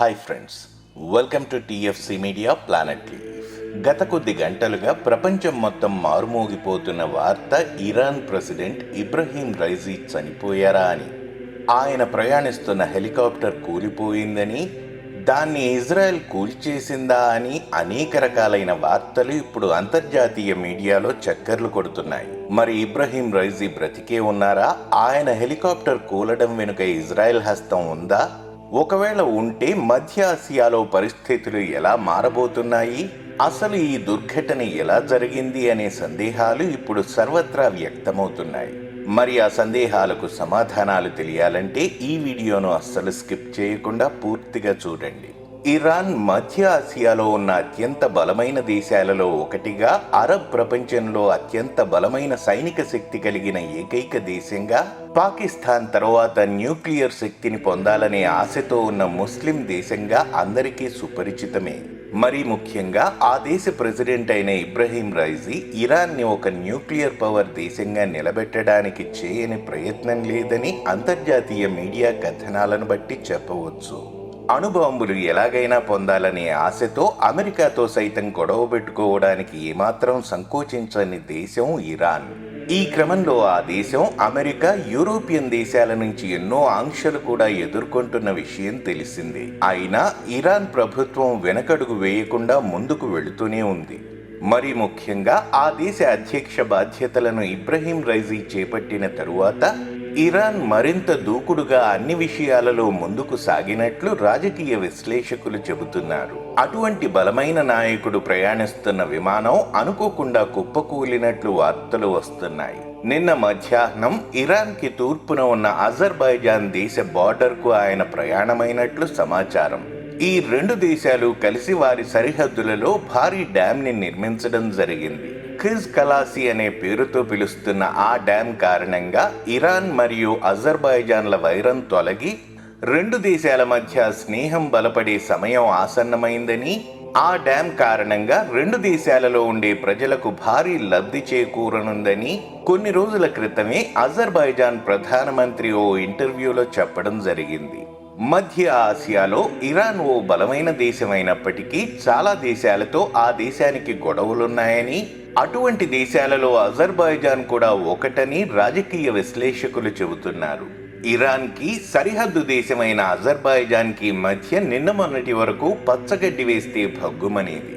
Hi friends welcome to TFC media planet గత కొద్ది గంటలుగా ప్రపంచం మొత్తం మారుమోగిపోతున్న వార్త ఇరాన్ ప్రెసిడెంట్ ఇబ్రహీం రైజీ చనిపోయారా అని. ఆయన ప్రయాణిస్తున్న హెలికాప్టర్ కూలిపోయిందని దాన్ని ఇజ్రాయెల్ కూల్చేసిందా అని అనేక రకాలైన వార్తలు ఇప్పుడు అంతర్జాతీయ మీడియాలో చక్కర్లు కొడుతున్నాయి. మరి ఇబ్రహీం రైజీ బ్రతికే ఉన్నారా? ఆయన హెలికాప్టర్ కూలడం వెనుక ఇజ్రాయెల్ హస్తం ఉందా? ఒకవేళ ఉంటే మధ్య ఆసియాలో పరిస్థితులు ఎలా మారబోతున్నాయి? అసలు ఈ దుర్ఘటన ఎలా జరిగింది అనే సందేహాలు ఇప్పుడు సర్వత్రా వ్యక్తమవుతున్నాయి. మరి ఆ సందేహాలకు సమాధానాలు తెలియాలంటే ఈ వీడియోను అస్సలు స్కిప్ చేయకుండా పూర్తిగా చూడండి. ఇరాన్ మధ్య ఆసియాలో ఉన్న అత్యంత బలమైన దేశాలలో ఒకటిగా అరబ్ ప్రపంచంలో అత్యంత బలమైన సైనిక శక్తి కలిగిన ఏకైక దేశంగా పాకిస్తాన్ తర్వాత న్యూక్లియర్ శక్తిని పొందాలనే ఆశతో ఉన్న ముస్లిం దేశంగా అందరికీ సుపరిచితమే. మరి ముఖ్యంగా ఆ దేశ ప్రెసిడెంట్ అయిన ఇబ్రహీం రైజీ ఇరాన్ని ఒక న్యూక్లియర్ పవర్ దేశంగా నిలబెట్టడానికి చేయని ప్రయత్నం లేదని అంతర్జాతీయ మీడియా కథనాలను బట్టి చెప్పవచ్చు. అణుబాంబులు ఎలాగైనా పొందాలనే ఆశతో అమెరికాతో సైతం గొడవ పెట్టుకోవడానికి ఏమాత్రం సంకోచించని దేశం ఇరాన్. ఈ క్రమంలో ఆ దేశం అమెరికా యూరోపియన్ దేశాల నుంచి ఎన్నో ఆంక్షలు కూడా ఎదుర్కొంటున్న విషయం తెలిసింది. అయినా ఇరాన్ ప్రభుత్వం వెనకడుగు వేయకుండా ముందుకు వెళుతూనే ఉంది. మరి ముఖ్యంగా ఆ దేశ అధ్యక్ష బాధ్యతలను ఇబ్రహీం రైజీ చేపట్టిన తరువాత ఇరాన్ మరింత దూకుడుగా అన్ని విషయాలలో ముందుకు సాగినట్లు రాజకీయ విశ్లేషకులు చెబుతున్నారు. అటువంటి బలమైన నాయకుడు ప్రయాణిస్తున్న విమానం అనుకోకుండా కుప్పకూలినట్లు వార్తలు వస్తున్నాయి. నిన్న మధ్యాహ్నం ఇరాన్కి తూర్పున ఉన్న అజర్బైజాన్ దేశ బార్డర్కు ఆయన ప్రయాణమైనట్లు సమాచారం. ఈ రెండు దేశాలు కలిసి వారి సరిహద్దులలో భారీ డ్యామ్ని నిర్మించడం జరిగింది. ఖిజ్ కలాసి అనే పేరుతో పిలుస్తున్న ఆ డ్యామ్ కారణంగా ఇరాన్ మరియు అజర్బైజాన్ల వైరం తొలగి రెండు దేశాల మధ్య స్నేహం బలపడే సమయం ఆసన్నమైందని ఆ డ్యామ్ కారణంగా రెండు దేశాలలో ఉండే ప్రజలకు భారీ లబ్ధి చేకూరనుందని కొన్ని రోజుల క్రితమే అజర్బైజాన్ ప్రధానమంత్రి ఓ ఇంటర్వ్యూలో చెప్పడం జరిగింది. మధ్య ఆసియాలో ఇరాన్ ఓ బలమైన దేశమైనప్పటికీ చాలా దేశాలతో ఆ దేశానికి గొడవలున్నాయని అటువంటి దేశాలలో అజర్బైజాన్ కూడా ఒకటని రాజకీయ విశ్లేషకులు చెబుతున్నారు. ఇరాన్కి సరిహద్దు దేశమైన అజర్బైజాన్కి మధ్య నిన్న మొన్నటి వరకు పచ్చగడ్డి వేస్తే భగ్గుమనేది.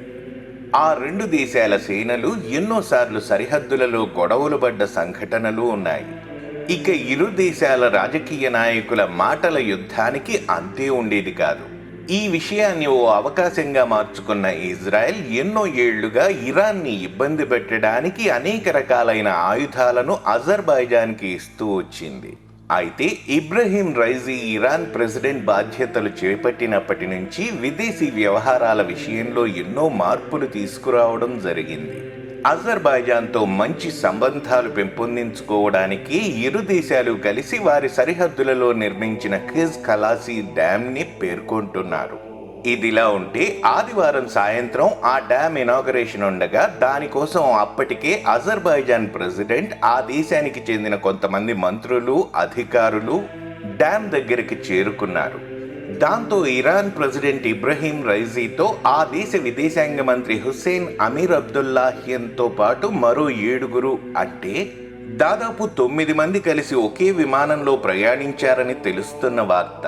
ఆ రెండు దేశాల సేనలు ఎన్నోసార్లు సరిహద్దులలో గొడవలు పడ్డ సంఘటనలు ఉన్నాయి. ఇక ఇరు దేశాల రాజకీయ నాయకుల మాటల యుద్ధానికి అంతే ఉండేది కాదు. ఈ విషయాన్ని ఓ అవకాశంగా మార్చుకున్న ఇజ్రాయెల్ ఎన్నో ఏళ్ళుగా ఇరాన్ని ఇబ్బంది పెట్టడానికి అనేక రకాలైన ఆయుధాలను అజర్బైజాన్కి ఇస్తూ వచ్చింది. అయితే ఇబ్రహీం రైజీ ఇరాన్ ప్రెసిడెంట్ బాధ్యతలు చేపట్టినప్పటి నుంచి విదేశీ వ్యవహారాల విషయంలో ఎన్నో మార్పులు తీసుకురావడం జరిగింది. అజర్బైజాన్తో మంచి సంబంధాలు పెంపొందించుకోవడానికి ఇరు దేశాలు కలిసి వారి సరిహద్దులలో నిర్మించిన ఖిజ్ ఖలాసీ డ్యామ్ని పేర్కొంటున్నారు. ఇదిలా ఉంటే ఆదివారం సాయంత్రం ఆ డ్యామ్ ఇనాగరేషన్ ఉండగా దానికోసం అప్పటికే అజర్బైజాన్ ప్రెసిడెంట్ ఆ దేశానికి చెందిన కొంతమంది మంత్రులు అధికారులు డ్యామ్ దగ్గరికి చేరుకున్నారు. దాంతో ఇరాన్ ప్రెసిడెంట్ ఇబ్రహీం రైజీతో ఆ దేశ విదేశాంగ మంత్రి హుస్సేన్ అమీర్ అబ్దుల్లాహియన్తో పాటు మరో ఏడుగురు అంటే దాదాపు తొమ్మిది మంది కలిసి ఒకే విమానంలో ప్రయాణించారని తెలుస్తున్న వార్త.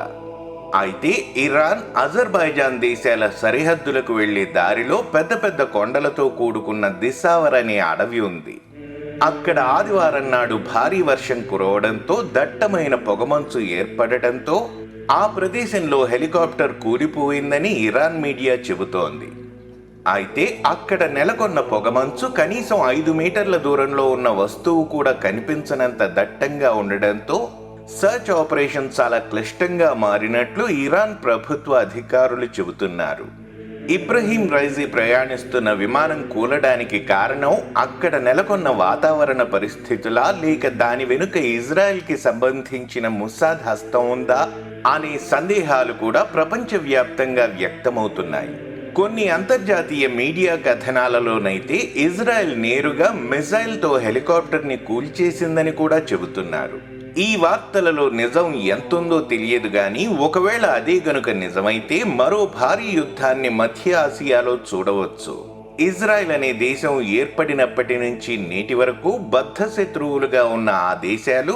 అయితే ఇరాన్ అజర్బైజాన్ దేశాల సరిహద్దులకు వెళ్ళే దారిలో పెద్ద పెద్ద కొండలతో కూడుకున్న దిశావర్ అనే అడవి ఉంది. అక్కడ ఆదివారం నాడు భారీ వర్షం కురవడంతో దట్టమైన పొగమంచు ఏర్పడటంతో ఆ ప్రదేశంలో హెలికాప్టర్ కూలిపోయిందని ఇరాన్ మీడియా చెబుతోంది. అయితే అక్కడ నెలకొన్న పొగమంచు కనీసం ఐదు మీటర్ల దూరంలో ఉన్న వస్తువు కూడా కనిపించనంత దట్టంగా ఉండడంతో సర్చ్ ఆపరేషన్ చాలా క్లిష్టంగా మారినట్లు ఇరాన్ ప్రభుత్వ అధికారులు చెబుతున్నారు. ఇబ్రహీం రైజీ ప్రయాణిస్తున్న విమానం కూలడానికి కారణం అక్కడ నెలకొన్న వాతావరణ పరిస్థితులా లేక దాని వెనుక ఇజ్రాయెల్కి సంబంధించిన ముసాద్ హస్తం ఉందా అనే సందేహాలు కూడా ప్రపంచవ్యాప్తంగా వ్యక్తమవుతున్నాయి. కొన్ని అంతర్జాతీయ మీడియా కథనాలలోనైతే ఇజ్రాయెల్ నేరుగా మిజైల్తో హెలికాప్టర్ని కూల్చేసిందని కూడా చెబుతున్నారు. ఈ వార్తలలో నిజం ఎంతుందో తెలియదు కానీ ఒకవేళ అదే గనుక నిజమైతే మరో భారీ యుద్ధాన్ని మధ్య ఆసియాలో చూడవచ్చు. ఇజ్రాయెల్ అనే దేశం ఏర్పడినప్పటి నుంచి నేటి వరకు బద్ధ శత్రువులుగా ఉన్న ఆ దేశాలు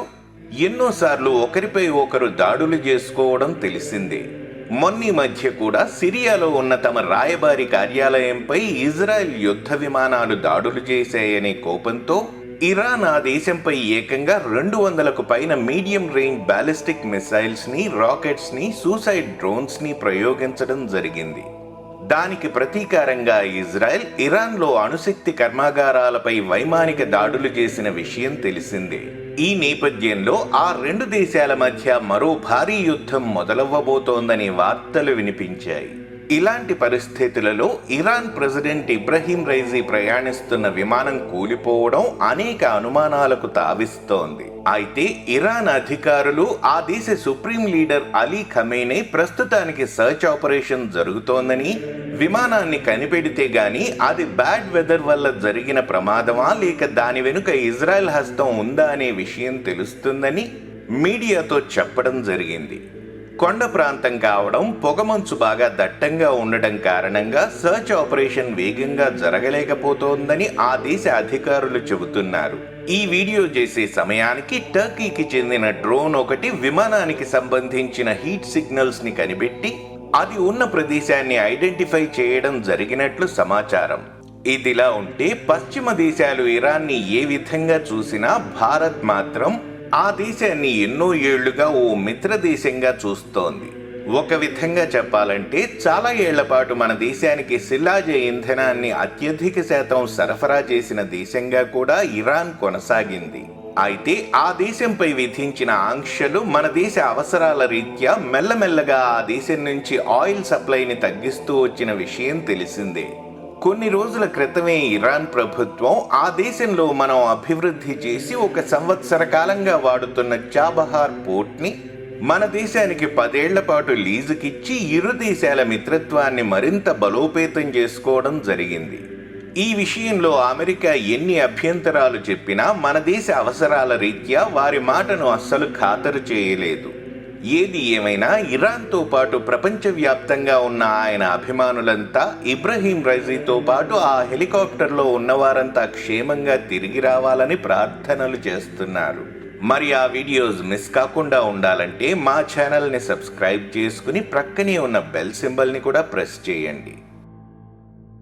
ఎన్నోసార్లు ఒకరిపై ఒకరు దాడులు చేసుకోవడం తెలిసిందే. మొన్నీ మధ్య కూడా సిరియాలో ఉన్న తమ రాయబారి కార్యాలయంపై ఇజ్రాయెల్ యుద్ధ విమానాలు దాడులు చేశాయనే కోపంతో ఇరాన్ ఆ దేశంపై ఏకంగా రెండు వందలకు పైన మీడియం రేంజ్ బ్యాలిస్టిక్ మిసైల్స్ని రాకెట్స్ని సూసైడ్ డ్రోన్స్ని ప్రయోగించడం జరిగింది. దానికి ప్రతీకారంగా ఇజ్రాయెల్ ఇరాన్లో అణుశక్తి కర్మాగారాలపై వైమానిక దాడులు చేసిన విషయం తెలిసిందే. ఈ నేపథ్యంలో ఆ రెండు దేశాల మధ్య మరో భారీ యుద్ధం మొదలవ్వబోతోందనే వార్తలు వినిపించాయి. ఇలాంటి పరిస్థితులలో ఇరాన్ ప్రెసిడెంట్ ఇబ్రహీం రైజీ ప్రయాణిస్తున్న విమానం కూలిపోవడం అనేక అనుమానాలకు తావిస్తోంది. అయితే ఇరాన్ అధికారులు ఆ దేశ సుప్రీం లీడర్ అలీ ఖమేనే ప్రస్తుతానికి సర్చ్ ఆపరేషన్ జరుగుతోందని విమానాన్ని కనిపెడితే గాని అది బ్యాడ్ వెదర్ వల్ల జరిగిన ప్రమాదమా లేక దాని వెనుక ఇజ్రాయెల్ హస్తం ఉందా అనే విషయం తెలుస్తుందని మీడియాతో చెప్పడం జరిగింది. కొండ ప్రాంతం కావడం పొగమంచు బాగా దట్టంగా ఉండడం కారణంగా సర్చ్ ఆపరేషన్ వేగంగా జరగలేకపోతోందని ఆ దేశ అధికారులు చెబుతున్నారు. ఈ వీడియో చేసే సమయానికి టర్కీకి చెందిన డ్రోన్ ఒకటి విమానానికి సంబంధించిన హీట్ సిగ్నల్స్ని కనిపెట్టి అది ఉన్న ప్రదేశాన్ని ఐడెంటిఫై చేయడం జరిగినట్లు సమాచారం. ఇదిలా ఉంటే పశ్చిమ దేశాలు ఇరాన్ని ఏ విధంగా చూసినా భారత్ మాత్రం ఆ దేశాన్ని ఎన్నో ఏళ్ళుగా ఓ మిత్ర దేశంగా చూస్తోంది. ఒక విధంగా చెప్పాలంటే చాలా ఏళ్ళ పాటు మన దేశానికి శిలాజ ఇంధనాన్ని అత్యధిక శాతం సరఫరా చేసిన దేశంగా కూడా ఇరాన్ కొనసాగింది. అయితే ఆ దేశంపై విధించిన ఆంక్షలు మన దేశ అవసరాల రీత్యా మెల్లమెల్లగా ఆ దేశం నుంచి ఆయిల్ సప్లైని తగ్గిస్తూ వచ్చిన విషయం తెలిసిందే. కొన్ని రోజుల క్రితమే ఇరాన్ ప్రభుత్వం ఆ దేశంలో మనం అభివృద్ధి చేసి ఒక సంవత్సర కాలంగా వాడుతున్న చాబహార్ పోర్ట్ని మన దేశానికి పదేళ్ళ పాటు లీజుకిచ్చి ఇరు దేశాల మిత్రత్వాన్ని మరింత బలోపేతం చేసుకోవడం జరిగింది. ఈ విషయంలో అమెరికా ఎన్ని అభ్యంతరాలు చెప్పినా మన దేశ అవసరాల రీత్యా వారి మాటను అస్సలు ఖాతరు చేయలేదు. ఏది ఏమైనా ఇరాన్తో పాటు ప్రపంచవ్యాప్తంగా ఉన్న ఆయన అభిమానులంతా ఇబ్రహీం రైజీతో పాటు ఆ హెలికాప్టర్లో ఉన్నవారంతా క్షేమంగా తిరిగి రావాలని ప్రార్థనలు చేస్తున్నారు. మరి ఆ వీడియోస్ మిస్ కాకుండా ఉండాలంటే మా ఛానల్ని సబ్స్క్రైబ్ చేసుకుని ప్రక్కనే ఉన్న బెల్ సింబల్ని కూడా ప్రెస్ చేయండి.